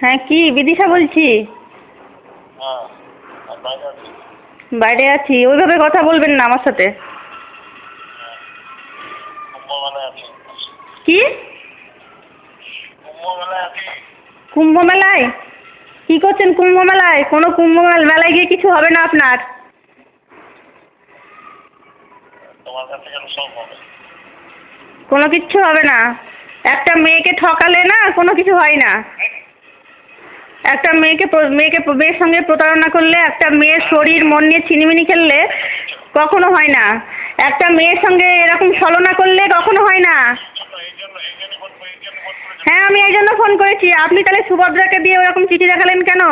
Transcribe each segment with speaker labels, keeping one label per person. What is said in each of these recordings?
Speaker 1: হ্যাঁ কি? বিদিশা বলছি?
Speaker 2: হ্যাঁ বাইরে আছি।
Speaker 1: ওইভাবে কথা বলবেন না আমার সাথে।
Speaker 2: কুম্ভমেলায়
Speaker 1: কি? কুম্ভ মেলায় কি করছেন কুম্ভ মেলায়? কোনো কুম্ভ মেলায় গিয়ে কিছু হবে না আপনার?
Speaker 2: তোমার কাছ হবে।
Speaker 1: কোনো কিচ্ছু হবে না। একটা মেয়েকে ঠকালে না কোনো কিছু হয় না। একটা মেয়েকে মেয়েকে মেয়ের সঙ্গে প্রতারণা করলে, একটা মেয়ের শরীর, মন নিয়ে ছিনিমিনি খেললে কখনো হয় না। একটা মেয়ের সঙ্গে এরকম ছলনা করলে কখনো হয় না। হ্যাঁ আমি এই জন্য ফোন করেছি। আপনি তাহলে সুভদ্রাকে দিয়ে ওরকম চিঠি দেখালেন কেন?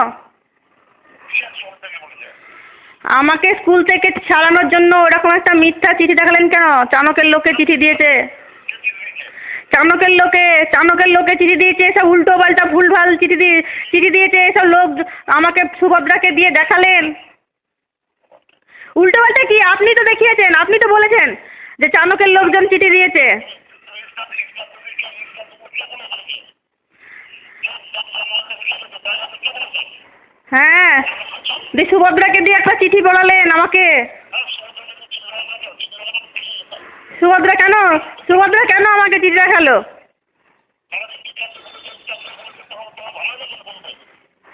Speaker 1: আমাকে স্কুল থেকে ছাড়ানোর জন্য ওরকম একটা মিথ্যা চিঠি দেখালেন কেন? চাণকের লোকে চিঠি দিয়েছে। চাণকের লোকে চাণকের লোকে চিঠি দিয়েছে, এসব উল্টো পাল্টা ভুলভাল চিঠি দিয়ে, চিঠি দিয়েছে, এসব লোক আমাকে সুভদ্রাকে দিয়ে দেখালেন। উল্টো পাল্টা কি? আপনি তো দেখিয়েছেন, আপনি তো বলেছেন যে চাণকের লোকজন চিঠি দিয়েছে। হ্যাঁ দিয়ে সুভদ্রাকে দিয়ে একটা চিঠি পড়ালেন আমাকে। সুভদ্রা কেন? সুভদ্রা কেন আমাকে চিঠি দেখাল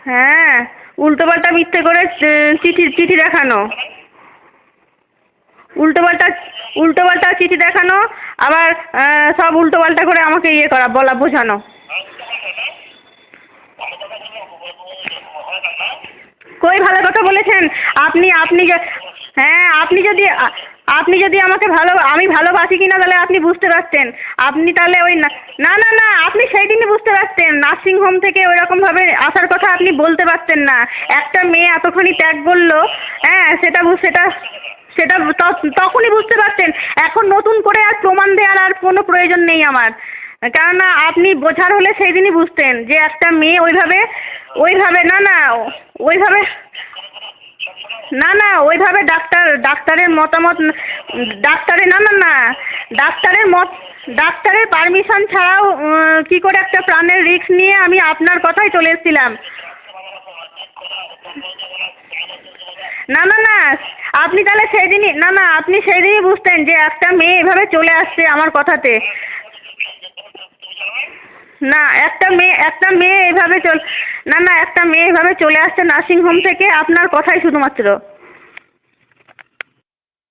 Speaker 1: হ্যাঁ উল্টোপাল্টা মিথ্যে করে চিঠি চিঠি দেখানো। উল্টোপাল্টা উল্টোপাল্টা চিঠি দেখানো, আবার সব উল্টোপাল্টা করে আমাকে ইয়ে করা, বলা, বোঝানো। কই ভালো কথা বলেছেন? আপনি আপনি হ্যাঁ আপনি যদি আপনি যদি আমাকে ভালো, আমি ভালোবাসি কিনা তাহলে আপনি বুঝতে পারতেন আপনি তাহলে ওই না না না না, আপনি সেই দিনই বুঝতে পারতেন নার্সিং হোম থেকে ওইরকমভাবে আসার কথা আপনি বলতে পারতেন না। একটা মেয়ে এতখানি ত্যাগ করল হ্যাঁ সেটা সেটা সেটা তখনই বুঝতে পারতেন এখন নতুন করে আর প্রমাণ দেওয়ার আর কোনো প্রয়োজন নেই আমার। কেননা আপনি বোঝার হলে সেই দিনই বুঝতেন যে একটা মেয়ে ওইভাবে ওইভাবে, না না, ওইভাবে না না, ওইভাবে ডাক্তার, ডাক্তারের মতামত ডাক্তারের, না না না, ডাক্তারের মত, ডাক্তারের পারমিশন ছাড়াও কি করে একটা প্রাণের রিস্ক নিয়ে আমি আপনার কথাই চলে এসেছিলাম। না না না, আপনি তাহলে সেই দিনই না না, আপনি সেই দিনই বুঝতেন যে একটা মেয়ে এভাবে চলে আসছে আমার কথাতে। না, একটা মেয়ে একটা মেয়ে এভাবে চল না না, একটা মেয়ে এভাবে চলে আসছে নার্সিং হোম থেকে, আপনার কথাই শুধুমাত্র।